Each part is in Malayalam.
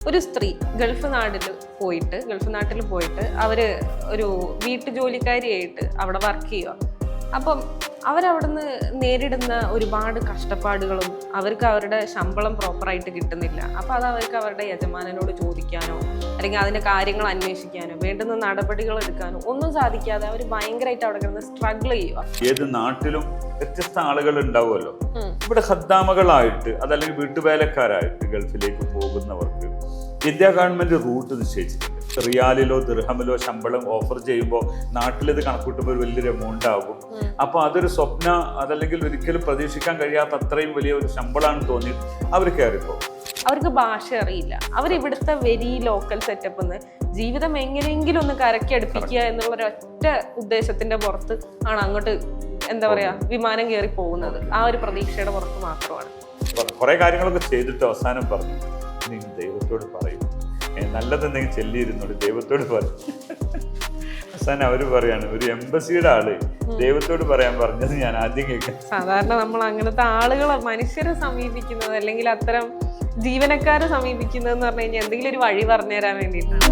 ഒരു സ്ത്രീ ഗൾഫ് നാട്ടിൽ പോയിട്ട് ഗൾഫ് നാട്ടിൽ പോയിട്ട് അവർ ഒരു വീട്ടു ജോലിക്കാരിയായിട്ട് അവിടെ വർക്ക് ചെയ്യുക അപ്പം അവരവിടുന്ന് നേരിടുന്ന ഒരുപാട് കഷ്ടപ്പാടുകളും അവർക്ക് അവരുടെ ശമ്പളം പ്രോപ്പറായിട്ട് കിട്ടുന്നില്ല. അപ്പോൾ അത് അവർക്ക് അവരുടെ യജമാനനോട് ചോദിക്കാനോ അല്ലെങ്കിൽ അതിന്റെ കാര്യങ്ങൾ അന്വേഷിക്കാനോ വേണ്ടുന്ന നടപടികൾ എടുക്കാനോ ഒന്നും സാധിക്കാതെ അവർ ഭയങ്കരമായിട്ട് അവിടെ കിടന്ന് സ്ട്രഗിൾ ചെയ്യുക ഏത് നാട്ടിലും വ്യത്യസ്ത ആളുകൾ ഉണ്ടാവുമല്ലോ. ഇവിടെ ഹദ്ദാമകളായിട്ട് അതല്ലെങ്കിൽ വീട്ടുവേലക്കാരായിട്ട് ഗൾഫിലേക്ക് പോകുന്നവർക്ക് ഇന്ത്യ ഗവൺമെന്റ് റൂട്ട് നിശ്ചയിച്ചിട്ടുണ്ട്. റിയാലിലോ ദൃഹമിലോ ശമ്പളം ഓഫർ ചെയ്യുമ്പോൾ നാട്ടിലിത് കണക്കൂട്ടുമ്പോൾ ഒരു വലിയൊരു എമൗണ്ട് ആകും. അപ്പോൾ അതൊരു സ്വപ്ന അതല്ലെങ്കിൽ ഒരിക്കലും പ്രതീക്ഷിക്കാൻ കഴിയാത്ത അത്രയും വലിയ ഒരു ശമ്പളമാണ് തോന്നി അവർ കയറിപ്പോകും അവർക്ക് ഭാഷ അറിയില്ല. അവർ ഇവിടുത്തെ വെരി ലോക്കൽ സെറ്റപ്പ് എന്ന് ജീവിതം എങ്ങനെയെങ്കിലും ഒന്ന് കരക്കി അടുപ്പിക്കുക എന്നുള്ള ഒരൊറ്റ ഉദ്ദേശത്തിന്റെ പുറത്ത് ആണ് അങ്ങോട്ട് എന്താ പറയാ വിമാനം കയറി പോകുന്നത്. ആ ഒരു പ്രതീക്ഷയുടെ പുറത്ത് മാത്രമാണ്. കുറെ കാര്യങ്ങളൊക്കെ ചെയ്തിട്ട് അവസാനം പറഞ്ഞു. ദൈവത്തോട് പറയും. നല്ലതെന്തെങ്കിലും ചെല്ലിയിരുന്നോളൂ ദൈവത്തോട് പറയും അവസാനം അവർ പറയാണ് ഒരു എംബസിയുടെ ആൾ ദൈവത്തോട് പറയാൻ പറഞ്ഞത് ഞാൻ ആദ്യം കേൾക്കാം. സാധാരണ നമ്മൾ അങ്ങനത്തെ ആളുകളെ മനുഷ്യരെ സമീപിക്കുന്നത് അല്ലെങ്കിൽ അത്തരം ജീവനക്കാരെ സമീപിക്കുന്നത് എന്ന് പറഞ്ഞു കഴിഞ്ഞാൽ എന്തെങ്കിലും ഒരു വഴി പറഞ്ഞു തരാൻ വേണ്ടിയിട്ടാണ്.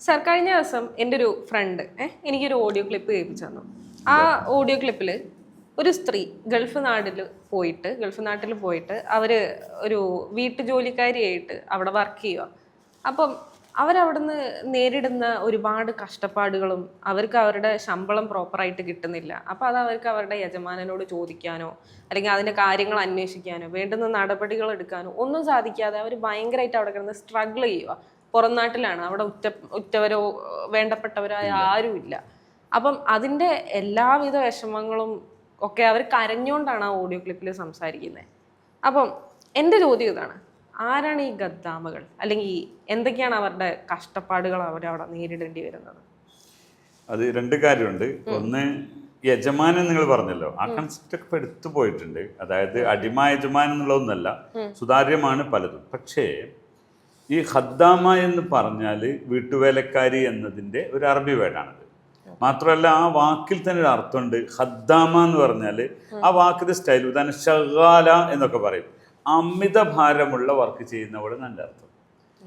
സാർ കഴിഞ്ഞ ദിവസം എന്റെ ഒരു ഫ്രണ്ട് എനിക്കൊരു ഓഡിയോ ക്ലിപ്പ് കേൾപ്പിച്ചു തന്നു. ആ ഓഡിയോ ക്ലിപ്പിൽ ഒരു സ്ത്രീ ഗൾഫ് നാട്ടിൽ പോയിട്ട് ഗൾഫ് നാട്ടിൽ പോയിട്ട് അവർ ഒരു വീട്ടു ജോലിക്കാരിയായിട്ട് അവിടെ വർക്ക് ചെയ്യുക അപ്പം അവരവിടുന്ന് നേരിടുന്ന ഒരുപാട് കഷ്ടപ്പാടുകളും അവർക്ക് അവരുടെ ശമ്പളം പ്രോപ്പറായിട്ട് കിട്ടുന്നില്ല. അപ്പോൾ അത് അവർക്ക് അവരുടെ യജമാനനോട് ചോദിക്കാനോ അല്ലെങ്കിൽ അതിന്റെ കാര്യങ്ങൾ അന്വേഷിക്കാനോ വേണ്ടുന്ന നടപടികൾ എടുക്കാനോ ഒന്നും സാധിക്കാതെ അവർ ഭയങ്കരമായിട്ട് അവിടെ കിടന്ന് സ്ട്രഗിൾ ചെയ്യുക പുറം നാട്ടിലാണ്. അവിടെ ഉറ്റ ഉറ്റവരോ വേണ്ടപ്പെട്ടവരോ ആരുമില്ല. അപ്പം അതിന്റെ എല്ലാവിധ വിഷമങ്ങളും ഒക്കെ അവർ കരഞ്ഞുകൊണ്ടാണ് ആ ഓഡിയോ ക്ലിപ്പിൽ സംസാരിക്കുന്നത് അപ്പം എന്റെ ചോദ്യം ഇതാണ്. ആരാണ് ഈ ഗദ്ദാമകൾ? അല്ലെങ്കിൽ എന്തൊക്കെയാണ് അവരുടെ കഷ്ടപ്പാടുകൾ അവരവിടെ നേരിടേണ്ടി വരുന്നത്? അത് രണ്ട് കാര്യമുണ്ട്. ഒന്ന് യജമാനൻ നിങ്ങൾ പറഞ്ഞല്ലോ. ആ കൺസെപ്റ്റ് ഒക്കെ എടുത്തു പോയിട്ടുണ്ട്. അതായത് അടിമ യജമാൻ എന്നുള്ളതൊന്നല്ല സുതാര്യമാണ് പലതും. പക്ഷേ ഈ ഹദ്ദാമ എന്ന് പറഞ്ഞാൽ വീട്ടുവേലക്കാരി എന്നതിന്റെ ഒരു അറബി വേർഡാണത് മാത്രമല്ല ആ വാക്കിൽ തന്നെ ഒരു അർത്ഥമുണ്ട്. ഹദ്ദാമ എന്ന് പറഞ്ഞാൽ ആ വാക്കിന്റെ സ്റ്റൈൽ ഉദാഹരണം ഷഗാല എന്നൊക്കെ പറയും. അമിത ഭാരമുള്ള വർക്ക് ചെയ്യുന്നവൾ നല്ല അർത്ഥം.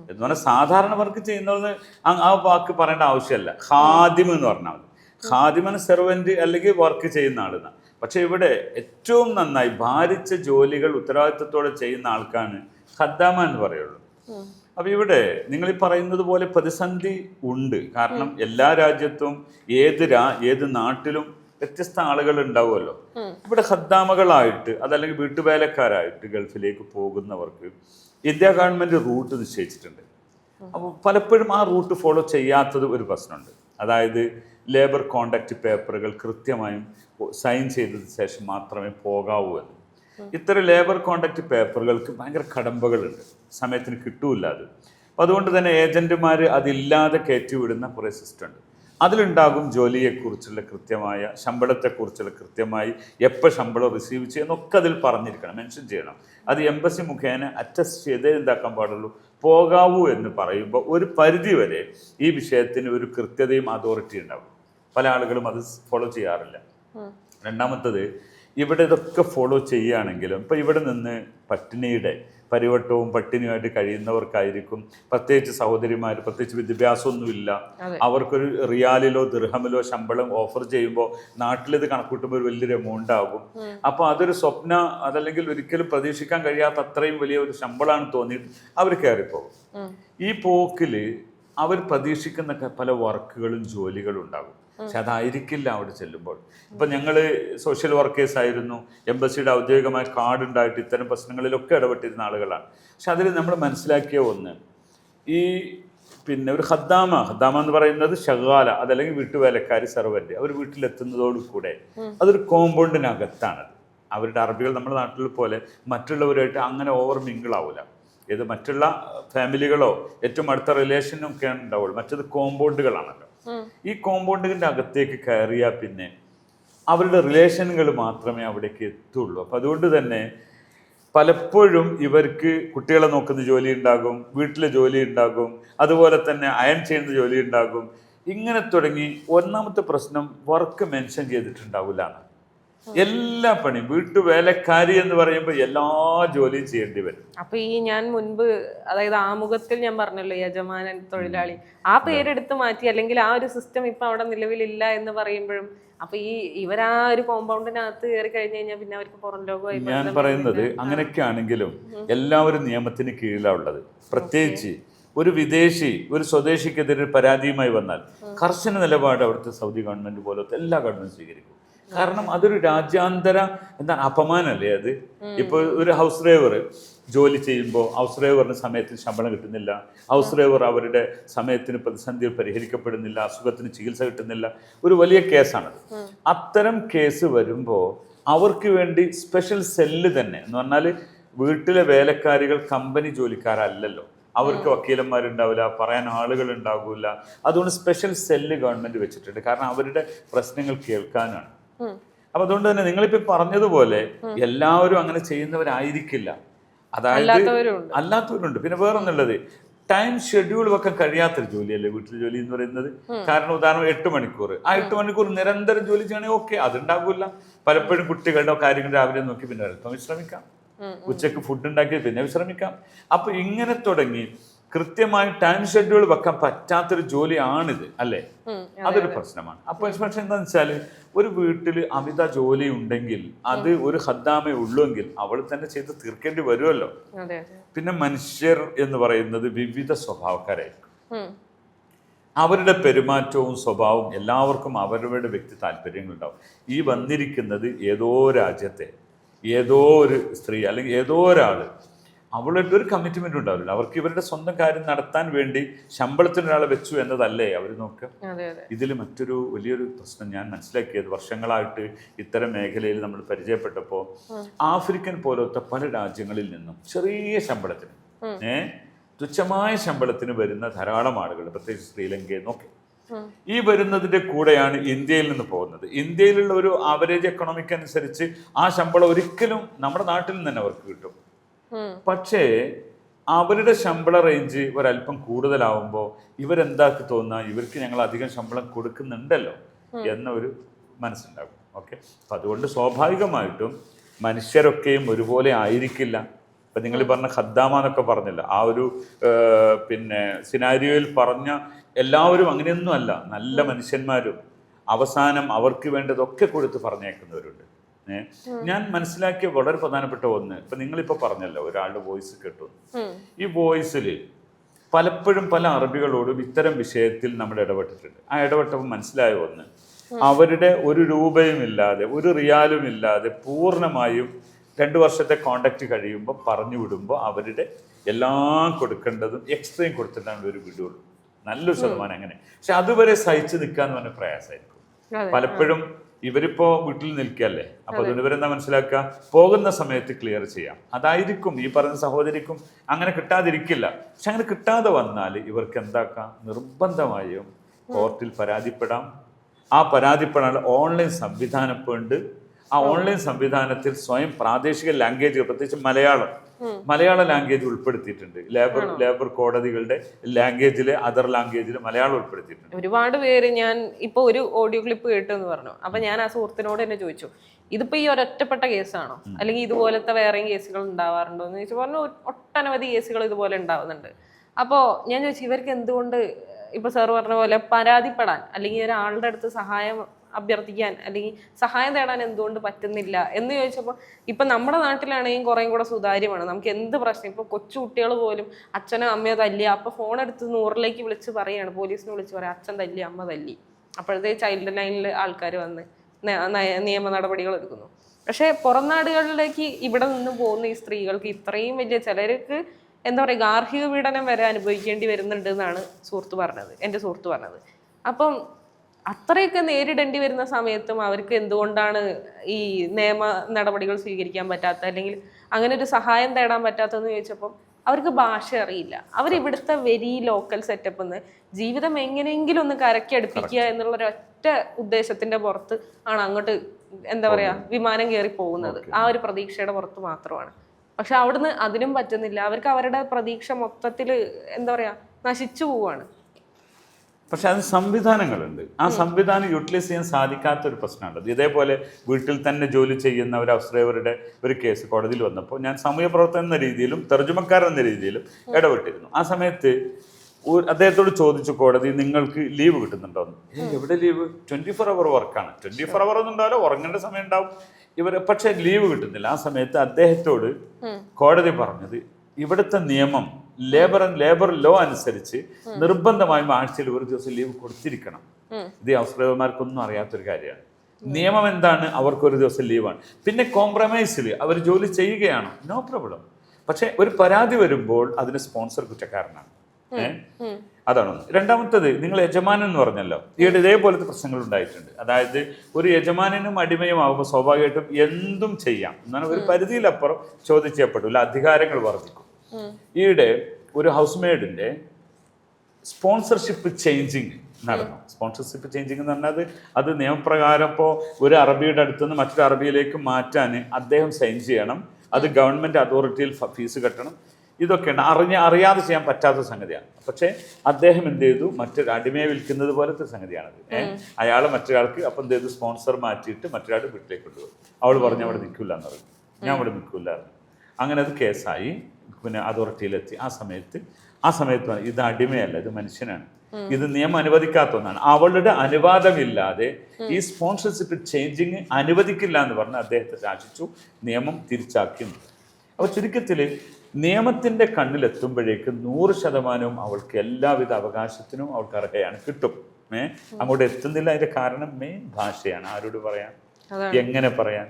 എന്ന് പറഞ്ഞാൽ സാധാരണ വർക്ക് ചെയ്യുന്നത് ആ വാക്ക് പറയേണ്ട ആവശ്യമല്ല. ഖാദിം എന്ന് പറഞ്ഞാൽ മതി. ഖാദിമന് സെർവന്റ് അല്ലെങ്കിൽ വർക്ക് ചെയ്യുന്ന ആളെന്ന പക്ഷെ ഇവിടെ ഏറ്റവും നന്നായി ഭാരിച്ച ജോലികൾ ഉത്തരവാദിത്തത്തോടെ ചെയ്യുന്ന ആൾക്കാണ് ഹദ്ദാമ എന്ന് പറയുള്ളൂ. അപ്പൊ ഇവിടെ നിങ്ങൾ ഈ പറയുന്നത് പോലെ പ്രതിസന്ധി ഉണ്ട്. കാരണം എല്ലാ രാജ്യത്തും ഏത് രാ ഏത് നാട്ടിലും വ്യത്യസ്ത ആളുകൾ ഉണ്ടാവുമല്ലോ. ഇവിടെ ഹദ്ദാമകളായിട്ട് അതല്ലെങ്കിൽ വീട്ടുവേലക്കാരായിട്ട് ഗൾഫിലേക്ക് പോകുന്നവർക്ക് ഇന്ത്യ ഗവൺമെന്റ് റൂട്ട് നിശ്ചയിച്ചിട്ടുണ്ട്. അപ്പോൾ പലപ്പോഴും ആ റൂട്ട് ഫോളോ ചെയ്യാത്തത് ഒരു പ്രശ്നമുണ്ട്. അതായത് ലേബർ കോണ്ടാക്ട് പേപ്പറുകൾ കൃത്യമായും സൈൻ ചെയ്തതിന് ശേഷം മാത്രമേ പോകാവൂ എന്ന്. ഇത്തരം ലേബർ കോണ്ടാക്ട് പേപ്പറുകൾക്ക് ഭയങ്കര കടമ്പകളുണ്ട്. സമയത്തിന് കിട്ടൂല അത്. അപ്പം അതുകൊണ്ട് തന്നെ ഏജന്റുമാർ അതില്ലാതെ കയറ്റിവിടുന്ന കുറേ സിസ്റ്റം ഉണ്ട്. അതിലുണ്ടാകും ജോലിയെക്കുറിച്ചുള്ള കൃത്യമായ ശമ്പളത്തെക്കുറിച്ചുള്ള കൃത്യമായി എപ്പോൾ ശമ്പളം റിസീവ് ചെയ്യുന്നൊക്കെ അതിൽ പറഞ്ഞിരിക്കണം മെൻഷൻ ചെയ്യണം. അത് എംബസി മുഖേന അറ്റസ്റ്റ് ചെയ്തേ എന്താക്കാൻ പാടുള്ളൂ. പോകാവൂ എന്ന് പറയുമ്പോൾ ഒരു പരിധി വരെ ഈ വിഷയത്തിന് ഒരു കൃത്യതയും അതോറിറ്റി ഉണ്ടാവും. പല ആളുകളും അത് ഫോളോ ചെയ്യാറില്ല. രണ്ടാമത്തത് ഇവിടെ ഇതൊക്കെ ഫോളോ ചെയ്യുകയാണെങ്കിലും ഇപ്പം ഇവിടെ നിന്ന് പട്ടിണിയുടെ പരിവട്ടവും പട്ടിണിയുമായിട്ട് കഴിയുന്നവർക്കായിരിക്കും പ്രത്യേകിച്ച് സഹോദരിമാർ പ്രത്യേകിച്ച് വിദ്യാഭ്യാസമൊന്നുമില്ല. അവർക്കൊരു റിയാലിലോ ദൃഹമിലോ ശമ്പളം ഓഫർ ചെയ്യുമ്പോൾ നാട്ടിലിത് കണക്കൂട്ടുമ്പോൾ ഒരു വലിയൊരു എമൗണ്ട് ആകും. അപ്പോൾ അതൊരു സ്വപ്ന അതല്ലെങ്കിൽ ഒരിക്കലും പ്രതീക്ഷിക്കാൻ കഴിയാത്ത അത്രയും വലിയ ഒരു ശമ്പളമാണ് തോന്നിയിട്ട് അവർ കയറിപ്പോകും. ഈ പോക്കിൽ അവർ പ്രതീക്ഷിക്കുന്ന പല വർക്കുകളും ജോലികളും ഉണ്ടാകും. പക്ഷെ അതായിരിക്കില്ല അവിടെ ചെല്ലുമ്പോൾ. ഇപ്പം ഞങ്ങൾ സോഷ്യൽ വർക്കേഴ്സ് ആയിരുന്നു. എംബസിയുടെ ഔദ്യോഗികമായ കാർഡ് ഉണ്ടായിട്ട് ഇത്തരം പ്രശ്നങ്ങളിലൊക്കെ ഇടപെട്ടിരുന്ന ആളുകളാണ്. പക്ഷെ അതിൽ നമ്മൾ മനസ്സിലാക്കിയ ഒന്ന് ഈ പിന്നെ ഒരു ഹദ്ദാമ ഹദ്ദാമ എന്ന് പറയുന്നത് ഷഗാല അതല്ലെങ്കിൽ വീട്ടുവേലക്കാരി സെർവന്റ് അവർ വീട്ടിലെത്തുന്നതോടു കൂടെ അതൊരു കോമ്പൗണ്ടിനകത്താണത്. അവരുടെ അറബികൾ നമ്മുടെ നാട്ടിൽ പോലെ മറ്റുള്ളവരുമായിട്ട് അങ്ങനെ ഓവർ മിങ്കിളാവില്ല ഇത് മറ്റുള്ള ഫാമിലികളോ ഏറ്റവും അടുത്ത റിലേഷനും ഉണ്ടാവുള്ളൂ. മറ്റത് കോമ്പൗണ്ടുകളാണല്ലോ ഈ കോമ്പൗണ്ടിന്റെ അകത്തേക്ക് കയറിയാൽ പിന്നെ അവരുടെ റിലേഷനുകൾ മാത്രമേ അവിടേക്ക് എത്തുള്ളൂ. അപ്പം അതുകൊണ്ട് തന്നെ പലപ്പോഴും ഇവർക്ക് കുട്ടികളെ നോക്കുന്ന ജോലി ഉണ്ടാകും വീട്ടിലെ ജോലി ഉണ്ടാകും അതുപോലെ തന്നെ അയൺ ചെയ്യുന്ന ജോലി ഉണ്ടാകും. ഇങ്ങനെ തുടങ്ങി ഒന്നാമത്തെ പ്രശ്നം വർക്ക് മെൻഷൻ ചെയ്തിട്ടുണ്ടാവില്ല എന്ന് എല്ലാ പണി വീട്ടു വേലക്കാരി എന്ന് പറയുമ്പോൾ എല്ലാ ജോലിയും ചെയ്യേണ്ടി വരും. അപ്പൊ ഈ ഞാൻ മുൻപ് അതായത് ആമുഖത്തിൽ ഞാൻ പറഞ്ഞല്ലോ യജമാനൻ തൊഴിലാളി. ആ പേരെടുത്ത് മാറ്റി അല്ലെങ്കിൽ ആ ഒരു സിസ്റ്റം ഇപ്പൊ അവിടെ നിലവിലില്ല എന്ന് പറയുമ്പോഴും അപ്പൊ ഈ ഇവരാ ഒരു കോമ്പൗണ്ടിനകത്ത് കയറി കഴിഞ്ഞു കഴിഞ്ഞാൽ പിന്നെ അവർക്ക് പുറം ലോകമായി ഞാൻ പറയുന്നത് അങ്ങനെയൊക്കെ ആണെങ്കിലും എല്ലാവരും നിയമത്തിന് കീഴിലാണ് ഉള്ളത്. പ്രത്യേകിച്ച് ഒരു വിദേശി ഒരു സ്വദേശിക്കെതിരെ പരാതിയുമായി വന്നാൽ കർശന നിലപാട് അവിടുത്തെ സൗദി ഗവൺമെന്റ് പോലത്തെ എല്ലാ ഗവൺമെന്റ് സ്വീകരിക്കും. കാരണം അതൊരു രാജ്യാന്തര എന്താണ് അപമാനമല്ലേ അത്? ഇപ്പോൾ ഒരു ഹൗസ് ഡ്രൈവർ ജോലി ചെയ്യുമ്പോൾ ഹൗസ് ഡ്രൈവറിന് സമയത്തിന് ശമ്പളം കിട്ടുന്നില്ല. ഹൗസ് ഡ്രൈവർ അവരുടെ സമയത്തിന് പ്രതിസന്ധി പരിഹരിക്കപ്പെടുന്നില്ല അസുഖത്തിന് ചികിത്സ കിട്ടുന്നില്ല. ഒരു വലിയ കേസാണത്. അത്തരം കേസ് വരുമ്പോൾ അവർക്ക് വേണ്ടി സ്പെഷ്യൽ സെല്ല് തന്നെ എന്ന് പറഞ്ഞാൽ വീട്ടിലെ വേലക്കാരികൾ കമ്പനി ജോലിക്കാരല്ലല്ലോ. അവർക്ക് വക്കീലന്മാരുണ്ടാവില്ല പറയാൻ ആളുകൾ ഉണ്ടാകില്ല അതുകൊണ്ട് സ്പെഷ്യൽ സെല്ല് ഗവൺമെന്റ് വെച്ചിട്ടുണ്ട്. കാരണം അവരുടെ പ്രശ്നങ്ങൾ കേൾക്കാനാണ്. അപ്പൊ അതുകൊണ്ട് തന്നെ നിങ്ങളിപ്പോ പറഞ്ഞതുപോലെ എല്ലാവരും അങ്ങനെ ചെയ്യുന്നവരായിരിക്കില്ല. അതായത് അല്ലാത്തവരുണ്ട്. പിന്നെ വേറൊന്നുള്ളത്. ടൈം ഷെഡ്യൂൾ വെക്കാൻ കഴിയാത്തൊരു ജോലിയല്ലേ വീട്ടിൽ ജോലി എന്ന് പറയുന്നത്? കാരണം ഉദാഹരണം എട്ട് മണിക്കൂർ. ആ എട്ട് മണിക്കൂർ നിരന്തരം ജോലി ചെയ്യണമെങ്കിൽ ഓക്കെ അതുണ്ടാകില്ല പലപ്പോഴും കുട്ടികളുടെ കാര്യങ്ങൾ രാവിലെ നോക്കി പിന്നെ അല്പം വിശ്രമിക്കാം. ഉച്ചയ്ക്ക് ഫുഡ് ഉണ്ടാക്കി പിന്നെ വിശ്രമിക്കാം. അപ്പൊ ഇങ്ങനെ തുടങ്ങി കൃത്യമായി ടൈം ഷെഡ്യൂൾ വെക്കാൻ പറ്റാത്തൊരു ജോലിയാണിത് അല്ലേ? അതൊരു പ്രശ്നമാണ്. അപ്പൊ പക്ഷെ എന്താണെന്ന് വെച്ചാൽ ഒരു വീട്ടിൽ അമിത ജോലി ഉണ്ടെങ്കിൽ അത് ഒരു ഹദ്ദാമേ ഉള്ളുവെങ്കിൽ അവൾ തന്നെ ചെയ്ത് തീർക്കേണ്ടി വരുമല്ലോ പിന്നെ മനുഷ്യർ എന്ന് പറയുന്നത് വിവിധ സ്വഭാവക്കാരായിരിക്കും. അവരുടെ പെരുമാറ്റവും സ്വഭാവവും എല്ലാവർക്കും അവരവരുടെ വ്യക്തി താല്പര്യങ്ങളുണ്ടാവും. ഈ വന്നിരിക്കുന്നത് ഏതോ രാജ്യത്തെ ഏതോ ഒരു സ്ത്രീ അല്ലെങ്കിൽ ഏതോ ഒരാൾ അവളുടെ ഒരു കമ്മിറ്റ്മെന്റ് ഉണ്ടാവില്ല. അവർക്ക് ഇവരുടെ സ്വന്തം കാര്യം നടത്താൻ വേണ്ടി ശമ്പളത്തിന് ഒരാളെ വെച്ചു എന്നതല്ലേ അവർ നോക്കുക? ഇതിൽ മറ്റൊരു വലിയൊരു പ്രശ്നം ഞാൻ മനസ്സിലാക്കിയത് വർഷങ്ങളായിട്ട് ഇത്തരം മേഖലയിൽ നമ്മൾ പരിചയപ്പെട്ടപ്പോൾ ആഫ്രിക്കൻ പോലത്തെ പല രാജ്യങ്ങളിൽ നിന്നും ചെറിയ ശമ്പളത്തിന് ഏ? തുച്ഛമായ ശമ്പളത്തിന് വരുന്ന ധാരാളം ആളുകൾ പ്രത്യേകിച്ച് ശ്രീലങ്കയിൽ നിന്നൊക്കെ ഈ വരുന്നതിന്റെ കൂടെയാണ് ഇന്ത്യയിൽ നിന്ന് പോകുന്നത്. ഇന്ത്യയിലുള്ള ഒരു ആവറേജ് എക്കണോമിക് അനുസരിച്ച് ആ ശമ്പളം ഒരിക്കലും നമ്മുടെ നാട്ടിൽ നിന്ന് തന്നെ അവർക്ക് കിട്ടും. പക്ഷേ അവരുടെ ശമ്പള റേഞ്ച് ഒരല്പം കൂടുതലാവുമ്പോൾ ഇവരെന്താക്കി തോന്നാ? ഇവർക്ക് ഞങ്ങൾ അധികം ശമ്പളം കൊടുക്കുന്നുണ്ടല്ലോ എന്നൊരു മനസ്സുണ്ടാകും. ഓക്കെ? അപ്പം അതുകൊണ്ട് സ്വാഭാവികമായിട്ടും മനുഷ്യരൊക്കെയും ഒരുപോലെ ആയിരിക്കില്ല. ഇപ്പം നിങ്ങൾ പറഞ്ഞ ഖദ്ദാമ എന്നൊക്കെ പറഞ്ഞില്ല? ആ ഒരു പിന്നെ സിനാരിയോയിൽ പറഞ്ഞ എല്ലാവരും അങ്ങനെയൊന്നും അല്ല. നല്ല മനുഷ്യന്മാരും അവസാനം അവർക്ക് വേണ്ടതൊക്കെ കൊടുത്ത് പറഞ്ഞേക്കുന്നവരുണ്ട്? ഞാൻ മനസ്സിലാക്കിയ വളരെ പ്രധാനപ്പെട്ട ഒന്ന്. ഇപ്പൊ നിങ്ങളിപ്പോ പറഞ്ഞല്ലോ ഒരാളുടെ വോയിസ് കേട്ടു. ഈ വോയിസിൽ പലപ്പോഴും പല അറബികളോടും ഇത്തരം വിഷയത്തിൽ നമ്മൾ ഇടപെട്ടിട്ടുണ്ട്. ആ ഇടപെട്ടപ്പോൾ മനസ്സിലായ ഒന്ന് അവരുടെ ഒരു രൂപയും ഇല്ലാതെ ഒരു റിയാലും ഇല്ലാതെ പൂർണമായും രണ്ട് വർഷത്തെ കോണ്ടാക്ട് കഴിയുമ്പോൾ പറഞ്ഞു വിടുമ്പോൾ അവരുടെ എല്ലാം കൊടുക്കേണ്ടതും എക്സ്ട്രയും കൊടുത്തിട്ടാണ് ഒരു വിടുള്ളൂ. നല്ലൊരു ശതമാനം അങ്ങനെ. പക്ഷെ അതുവരെ സഹിച്ചു നിൽക്കാന്ന് പറഞ്ഞ പ്രയാസമായിരിക്കും. പലപ്പോഴും ഇവരിപ്പോ വീട്ടിൽ നിൽക്കല്ലേ? അപ്പൊ അതുകൊണ്ട് ഇവരെന്താ മനസ്സിലാക്കുക? പോകുന്ന സമയത്ത് ക്ലിയർ ചെയ്യാം. അതായിരിക്കും ഈ പറഞ്ഞ സഹോദരിക്കും അങ്ങനെ കിട്ടാതിരിക്കില്ല. പക്ഷെ അങ്ങനെ കിട്ടാതെ വന്നാൽ ഇവർക്ക് എന്താക്കാം? നിർബന്ധമായും കോർട്ടിൽ പരാതിപ്പെടാം. ആ പരാതിപ്പെടാനുള്ള ഓൺലൈൻ സംവിധാനം ഉണ്ട്. ആ ഓൺലൈൻ സംവിധാനത്തിൽ സ്വയം പ്രാദേശിക ലാംഗ്വേജ് പ്രത്യേകിച്ച് മലയാളം മലയാള ലാംഗ്വേജ് ഉൾപ്പെടുത്തിയിട്ടുണ്ട്. ലേബർ ലേബർ കോടതികളുടെ ലാംഗ്വേജിലെ അതർ ലാംഗ്വേജിൽ മലയാളം ഉൾപ്പെടുത്തിയിട്ടുണ്ട്. ഒരുപാട് പേര് ഞാൻ ഇപ്പൊ ഒരു ഓഡിയോ ക്ലിപ്പ് കേട്ടു എന്ന് പറഞ്ഞു. അപ്പൊ ഞാൻ ആ സുഹൃത്തിനോട് തന്നെ ചോദിച്ചു ഇതിപ്പോ ഈ ഒരൊറ്റപ്പെട്ട കേസാണോ? അല്ലെങ്കിൽ ഇതുപോലത്തെ വേറെയും കേസുകൾ ഉണ്ടാവാറുണ്ടോ എന്ന് ചോദിച്ചു പറഞ്ഞു ഒട്ടനവധി കേസുകൾ ഇതുപോലെ ഉണ്ടാവുന്നുണ്ട്. അപ്പോ ഞാൻ ചോദിച്ചു ഇവർക്ക് എന്തുകൊണ്ട് ഇപ്പൊ സാർ പറഞ്ഞ പോലെ പരാതിപ്പെടാൻ അല്ലെങ്കിൽ ഒരാളുടെ അടുത്ത് സഹായം അഭ്യർത്ഥിക്കാൻ അല്ലെങ്കിൽ സഹായം തേടാൻ എന്തുകൊണ്ട് പറ്റുന്നില്ല എന്ന് ചോദിച്ചപ്പോൾ ഇപ്പൊ നമ്മുടെ നാട്ടിലാണെങ്കിൽ കുറേയും കൂടെ സുതാര്യമാണ്. നമുക്ക് എന്ത് പ്രശ്നം? ഇപ്പൊ കൊച്ചു കുട്ടികൾ പോലും അച്ഛനോ അമ്മയോ തല്ലി അപ്പൊ ഫോൺ എടുത്ത് നൂറിലേക്ക് വിളിച്ച് പറയാണ്. പോലീസിനെ വിളിച്ച് പറയാം അച്ഛൻ തല്ലി അമ്മ തല്ലി. അപ്പോഴത്തെ ചൈൽഡ് ലൈനിൽ ആൾക്കാർ വന്ന് നിയമ നടപടികൾ എടുക്കുന്നു. പക്ഷേ പുറം നാടുകളിലേക്ക് ഇവിടെ നിന്ന് പോകുന്ന ഈ സ്ത്രീകൾക്ക് ഇത്രയും വലിയ ചിലർക്ക് എന്താ പറയുക ഗാർഹിക പീഡനം വരെ അനുഭവിക്കേണ്ടി വരുന്നുണ്ട് എന്നാണ് സുഹൃത്ത് പറഞ്ഞത് എന്റെ സുഹൃത്ത് പറഞ്ഞത്. അപ്പം അത്രയൊക്കെ നേരിടേണ്ടി വരുന്ന സമയത്തും അവർക്ക് എന്തുകൊണ്ടാണ് ഈ നിയമ നടപടികൾ സ്വീകരിക്കാൻ പറ്റാത്ത അല്ലെങ്കിൽ അങ്ങനെ ഒരു സഹായം തേടാൻ പറ്റാത്തതെന്ന് ചോദിച്ചപ്പം അവർക്ക് ഭാഷ അറിയില്ല. അവർ ഇവിടുത്തെ വെരി ലോക്കൽ സെറ്റപ്പ് നിന്ന് ജീവിതം എങ്ങനെയെങ്കിലും ഒന്ന് കരക്കടുപ്പിക്കുക എന്നുള്ള ഒരു ഒറ്റ ഉദ്ദേശത്തിന്റെ പുറത്ത് ആണ് അങ്ങോട്ട് എന്താ പറയാ വിമാനം കയറി പോകുന്നത്. ആ ഒരു പ്രതീക്ഷയുടെ പുറത്ത് മാത്രമാണ്. പക്ഷെ അവിടുന്ന് അതിനും പറ്റുന്നില്ല. അവർക്ക് അവരുടെ പ്രതീക്ഷ മൊത്തത്തിൽ എന്താ പറയാ നശിച്ചു പോവാണ്. പക്ഷെ അതിന് സംവിധാനങ്ങളുണ്ട്. ആ സംവിധാനം യൂട്ടിലൈസ് ചെയ്യാൻ സാധിക്കാത്ത ഒരു പ്രശ്നമുണ്ട് ഇതേപോലെ വീട്ടിൽ തന്നെ ജോലി ചെയ്യുന്ന ഒരു ഹൗസ് ഒരു കേസ് കോടതിയിൽ വന്നപ്പോൾ ഞാൻ സമയപ്രവർത്തനം എന്ന രീതിയിലും തർജമക്കാരൻ എന്ന രീതിയിലും ഇടപെട്ടിരുന്നു. ആ സമയത്ത് അദ്ദേഹത്തോട് ചോദിച്ചു കോടതി നിങ്ങൾക്ക് ലീവ് കിട്ടുന്നുണ്ടോ? എവിടെ ലീവ്? ട്വന്റി ഫോർ അവർ വർക്കാണ്. ട്വന്റി ഫോർ അവർ ഒന്നും ഉണ്ടാവില്ല. ഉറങ്ങേണ്ട സമയം ഉണ്ടാവും. ഇവർ പക്ഷേ ലീവ് കിട്ടുന്നില്ല. ആ സമയത്ത് അദ്ദേഹത്തോട് കോടതി പറഞ്ഞത് ഇവിടുത്തെ നിയമം ലേബർ ആൻഡ് ലേബർ ലോ അനുസരിച്ച് നിർബന്ധമായും ആഴ്ചയിൽ ഒരു ദിവസം ലീവ് കൊടുത്തിരിക്കണം. ഇത് ഹൗസ് അറിയാത്തൊരു കാര്യമാണ്. നിയമം എന്താണ്? അവർക്കൊരു ദിവസം ലീവാണ്. പിന്നെ കോംപ്രമൈസിൽ അവർ ജോലി ചെയ്യുകയാണ്. നോ പ്രോബ്ലം പക്ഷേ ഒരു പരാതി വരുമ്പോൾ അതിന് സ്പോൺസർ കുറ്റക്കാരനാണ്? അതാണ്. രണ്ടാമത്തത് നിങ്ങൾ യജമാനൻ എന്ന് പറഞ്ഞല്ലോ. ഈയിടെ ഇതേപോലത്തെ പ്രശ്നങ്ങൾ ഉണ്ടായിട്ടുണ്ട്. അതായത് ഒരു യജമാനനും അടിമയും ആകുമ്പോൾ സ്വാഭാവികമായിട്ടും എന്തും ചെയ്യാം. എന്നാണ് ഒരു പരിധിയിലപ്പുറം ചോദിച്ചു ചെയ്യപ്പെടില്ല അധികാരങ്ങൾ വർദ്ധിക്കും. ഈയിടെ ഒരു ഹൗസ് മെയ്ഡിന്റെ സ്പോൺസർഷിപ്പ് ചേഞ്ചിങ് നടന്നു. സ്പോൺസർഷിപ്പ് ചേഞ്ചിങ് എന്ന് പറഞ്ഞാൽ അത് നിയമപ്രകാരം ഇപ്പോൾ ഒരു അറബിയുടെ അടുത്ത് നിന്ന് മറ്റൊരു അറബിയിലേക്ക് മാറ്റാൻ അദ്ദേഹം സൈൻ ചെയ്യണം. അത് ഗവൺമെന്റ് അതോറിറ്റിയിൽ ഫീസ് കെട്ടണം. ഇതൊക്കെയാണ് അറിഞ്ഞ അറിയാതെ ചെയ്യാൻ പറ്റാത്ത സംഗതിയാണ്. പക്ഷേ അദ്ദേഹം എന്ത് ചെയ്തു? മറ്റൊരു അടിമയെ വിൽക്കുന്നത് പോലത്തെ സംഗതിയാണത്. അയാൾ മറ്റൊരാൾക്ക് അപ്പം എന്ത് ചെയ്തു? സ്പോൺസർ മാറ്റിയിട്ട് മറ്റൊരാൾ വീട്ടിലേക്ക് കൊണ്ടുപോകും അവൾ പറഞ്ഞു അവിടെ നിൽക്കില്ല എന്ന് പറഞ്ഞു. ഞാൻ അവിടെ നിൽക്കില്ല അങ്ങനെ അത് കേസായി. പിന്നെ അതോറിറ്റിയിലെത്തി. ആ സമയത്ത് ആ സമയത്ത് ഇത് അടിമയല്ല ഇത് മനുഷ്യനാണ്. ഇത് നിയമം അനുവദിക്കാത്ത ഒന്നാണ്. അവളുടെ അനുവാദമില്ലാതെ ഈ സ്പോൺസർഷിപ്പ് ചേഞ്ചിങ് അനുവദിക്കില്ല എന്ന് പറഞ്ഞ് അദ്ദേഹത്തെ ശാസിച്ചു. നിയമം തിരിച്ചാക്കി. അപ്പോൾ ചുരുക്കത്തിൽ നിയമത്തിന്റെ കണ്ണിലെത്തുമ്പോഴേക്ക് നൂറ് ശതമാനവും അവൾക്ക് എല്ലാവിധ അവകാശത്തിനും അവൾക്ക് അർഹയാണ് കിട്ടും. ഏ? അങ്ങോട്ട് എത്തുന്നില്ല അതിന്റെ കാരണം മെയിൻ ഭാഷയാണ്. ആരോട് പറയാൻ എങ്ങനെ പറയാൻ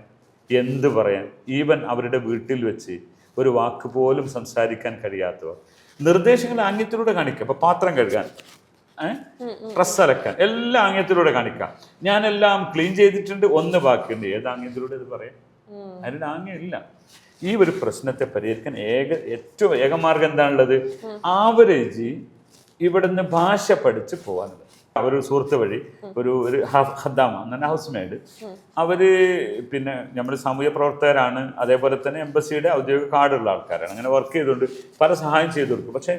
എന്ത് പറയാൻ ഈവൻ അവരുടെ വീട്ടിൽ വെച്ച് ഒരു വാക്ക് പോലും സംസാരിക്കാൻ കഴിയാത്തവർ. നിർദ്ദേശങ്ങൾ ആംഗ്യത്തിലൂടെ കാണിക്കുക ഇപ്പൊ പാത്രം കഴുകാൻ. ഡ്രസ് അലക്കാൻ. എല്ലാം ആംഗ്യത്തിലൂടെ കാണിക്കാം. ഞാനെല്ലാം ക്ലീൻ ചെയ്തിട്ടുണ്ട്. ഒന്ന് ബാക്കിയുണ്ട് ഏത് ആംഗ്യത്തിലൂടെ ഇത് പറയാം? അതിനൊരു ആംഗ്യമില്ല ഈ ഒരു പ്രശ്നത്തെ പരിഹരിക്കാൻ ഏക ഏറ്റവും ഏകമാർഗം എന്താണുള്ളത്? ആവറേജ് ഇവിടുന്ന് ഭാഷ പഠിച്ച് പോകാനുള്ളത് അവരൊരു സുഹൃത്ത് വഴി ഒരു ഒരു ഹദ്ദാമ എന്നാണ് ഹൗസ് മെയ്ഡ് അവർ പിന്നെ നമ്മുടെ സാമൂഹ്യ പ്രവർത്തകരാണ്. അതേപോലെ തന്നെ എംബസിയുടെ ഔദ്യോഗിക കാർഡുള്ള ആൾക്കാരാണ്. അങ്ങനെ വർക്ക് ചെയ്തുകൊണ്ട് പല സഹായം ചെയ്തു കൊടുക്കും. പക്ഷേ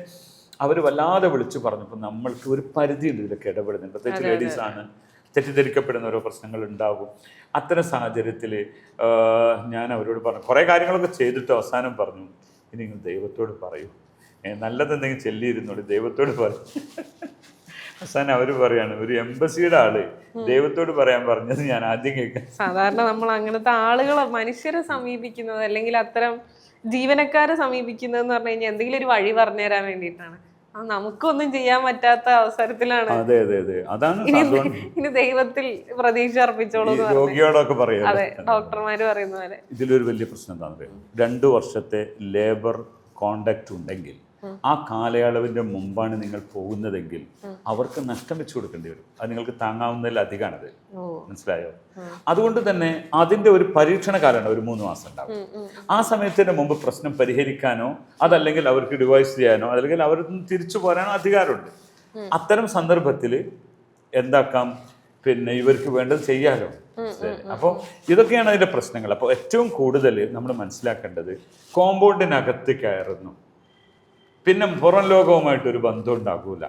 അവർ വല്ലാതെ വിളിച്ചു പറഞ്ഞപ്പോൾ നമ്മൾക്ക് ഒരു പരിധിയുണ്ട് ഇതിലൊക്കെ ഇടപെടുന്നത്. പ്രത്യേകിച്ച് ലേഡീസ് ആണ്. തെറ്റിദ്ധരിക്കപ്പെടുന്ന ഓരോ പ്രശ്നങ്ങൾ ഉണ്ടാകും അത്തരം സാഹചര്യത്തിൽ ഞാൻ അവരോട് പറഞ്ഞു കുറേ കാര്യങ്ങളൊക്കെ ചെയ്തിട്ട് അവസാനം പറഞ്ഞു. ഇനി നിങ്ങൾ ദൈവത്തോട് പറയൂ. നല്ലതെന്തെങ്കിലും ചെല്ലിയിരുന്നോളൂ ദൈവത്തോട് പറയും. അവസാനം അവർ പറയാണ് ഒരു എംബസിയുടെ ആൾ. ദൈവത്തോട് പറയാൻ പറഞ്ഞത് ഞാൻ ആദ്യം കേൾക്കാം. സാധാരണ നമ്മൾ അങ്ങനത്തെ ആളുകളെ മനുഷ്യരെ സമീപിക്കുന്നത് അല്ലെങ്കിൽ അത്തരം ജീവനക്കാരെ സമീപിക്കുന്നതെന്ന് പറഞ്ഞു കഴിഞ്ഞാൽ എന്തെങ്കിലും ഒരു വഴി പറഞ്ഞു തരാൻ വേണ്ടിയിട്ടാണ്. നമുക്കൊന്നും ചെയ്യാൻ പറ്റാത്ത അവസരത്തിലാണ്. അതെ അതെ അതെ. അതാണ് ഇനി ദൈവത്തിൽ പ്രതീക്ഷ അർപ്പിച്ചോളൂ രോഗിയോടൊക്കെ പറയുന്നത് അതെ ഡോക്ടർമാര് പറയുന്ന പോലെ. ഇതിലൊരു വലിയ പ്രശ്നം എന്താണെന്ന് പറയുന്നത് രണ്ട് വർഷത്തെ ലേബർ കോണ്ടാക്ട് ഉണ്ടെങ്കിൽ ആ കാലയളവിന്റെ മുമ്പാണ് നിങ്ങൾ പോകുന്നതെങ്കിൽ അവർക്ക് നഷ്ടം വെച്ചു കൊടുക്കേണ്ടി വരും. അത് നിങ്ങൾക്ക് താങ്ങാവുന്നതിലധികമാണത് മനസ്സിലായോ? അതുകൊണ്ട് തന്നെ അതിന്റെ ഒരു പരീക്ഷണ കാലമാണ് ഒരു മൂന്ന് മാസം ഉണ്ടാവും ആ സമയത്തിന് മുമ്പ് പ്രശ്നം പരിഹരിക്കാനോ അതല്ലെങ്കിൽ അവർക്ക് ഡിവൈസ് ചെയ്യാനോ അല്ലെങ്കിൽ അവർ തിരിച്ചു പോരാനോ അധികാരമുണ്ട്. അത്തരം സന്ദർഭത്തിൽ എന്താക്കാം? പിന്നെ ഇവർക്ക് വേണ്ടത് ചെയ്യാലോ? അപ്പോൾ ഇതൊക്കെയാണ് അതിന്റെ പ്രശ്നങ്ങൾ. അപ്പോൾ ഏറ്റവും കൂടുതൽ നമ്മൾ മനസ്സിലാക്കേണ്ടത് കോമ്പൗണ്ടിനകത്ത് കയറുന്നു. പിന്നെ പുറം ലോകവുമായിട്ട് ഒരു ബന്ധം ഉണ്ടാകൂല.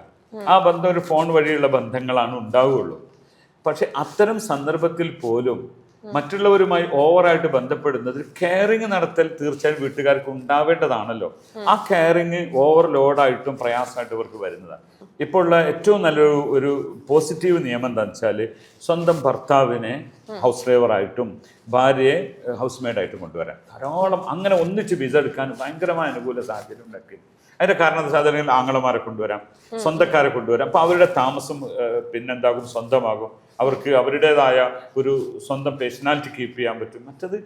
ആ ബന്ധം ഒരു ഫോൺ വഴിയുള്ള ബന്ധങ്ങളാണ് ഉണ്ടാവുകയുള്ളൂ പക്ഷെ അത്തരം സന്ദർഭത്തിൽ പോലും മറ്റുള്ളവരുമായി ഓവറായിട്ട് ബന്ധപ്പെടുന്നത് കെയറിങ് നടത്തൽ തീർച്ചയായും വീട്ടുകാർക്ക് ഉണ്ടാവേണ്ടതാണല്ലോ. ആ കെയറിങ് ഓവർലോഡായിട്ടും പ്രയാസമായിട്ടും ഇവർക്ക് വരുന്നതാണ്. ഇപ്പോൾ ഉള്ള ഏറ്റവും നല്ലൊരു ഒരു പോസിറ്റീവ് നിയമം എന്താണെന്ന് വെച്ചാൽ സ്വന്തം ഭർത്താവിനെ ഹൗസ് ഡ്രൈവറായിട്ടും ഭാര്യയെ ഹൗസ് മെയ്ഡായിട്ടും കൊണ്ടുവരാം ധാരാളം അങ്ങനെ ഒന്നിച്ച് വിസ എടുക്കാൻ ഭയങ്കരമായ അനുകൂല സാഹചര്യം ഉണ്ടാക്കി. അതിന്റെ കാരണം എന്താ സാധാരണ ആങ്ങളമാരെ കൊണ്ടുവരാം സ്വന്തക്കാരെ കൊണ്ടുവരാം. അപ്പൊ അവരുടെ താമസം പിന്നെന്താകും? സ്വന്തമാകും. അവർക്ക് അവരുടേതായ ഒരു സ്വന്തം പേഴ്സണാലിറ്റി കീപ്പ് ചെയ്യാൻ പറ്റും. മറ്റത്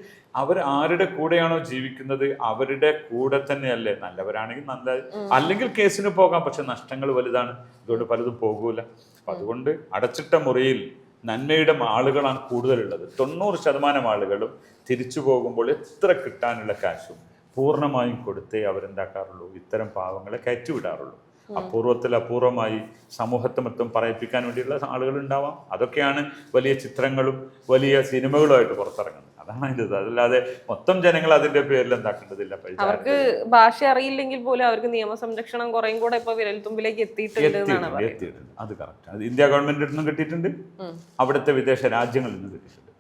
അവർ ആരുടെ കൂടെയാണോ ജീവിക്കുന്നത് അവരുടെ കൂടെ തന്നെയല്ലേ. നല്ലവരാണെങ്കിൽ നല്ല അല്ലെങ്കിൽ കേസിന് പോകാം പക്ഷെ നഷ്ടങ്ങൾ വലുതാണ്. അതുകൊണ്ട് പലതും പോകൂല. അപ്പൊ അതുകൊണ്ട് അടച്ചിട്ട മുറിയിൽ നന്മയുടെ ആളുകളാണ് കൂടുതലുള്ളത്. തൊണ്ണൂറ് ശതമാനം ആളുകളും തിരിച്ചു പോകുമ്പോൾ എത്ര കിട്ടാനുള്ള കാശും പൂർണമായും കൊടുത്തേ അവരെന്താക്കാറുള്ളൂ? ഇത്തരം പാവങ്ങളെ കയറ്റിവിടാറുള്ളൂ. അപൂർവത്തിൽ അപൂർവമായി സമൂഹത്തെ മൊത്തം പറയിപ്പിക്കാൻ വേണ്ടിയുള്ള ആളുകൾ ഉണ്ടാവാം അതൊക്കെയാണ് വലിയ ചിത്രങ്ങളും വലിയ സിനിമകളുമായിട്ട് പുറത്തിറങ്ങുന്നത്. അതാണ് അതിന്റെ അതല്ലാതെ മൊത്തം ജനങ്ങൾ അതിന്റെ പേരിൽ എന്താക്കേണ്ടതില്ല. അവർക്ക് ഭാഷ അറിയില്ലെങ്കിൽ പോലും അവർക്ക് നിയമ സംരക്ഷണം കുറേ കൂടെ ഇപ്പൊ വിരൽത്തുമ്പിലേക്ക് എത്തിയിട്ടുണ്ട് അത് കറക്റ്റ് അത് ഇന്ത്യ ഗവൺമെന്റിൽ നിന്നും കിട്ടിയിട്ടുണ്ട്. അവിടുത്തെ വിദേശ രാജ്യങ്ങളിൽ നിന്നും കിട്ടിയിട്ടുണ്ട്.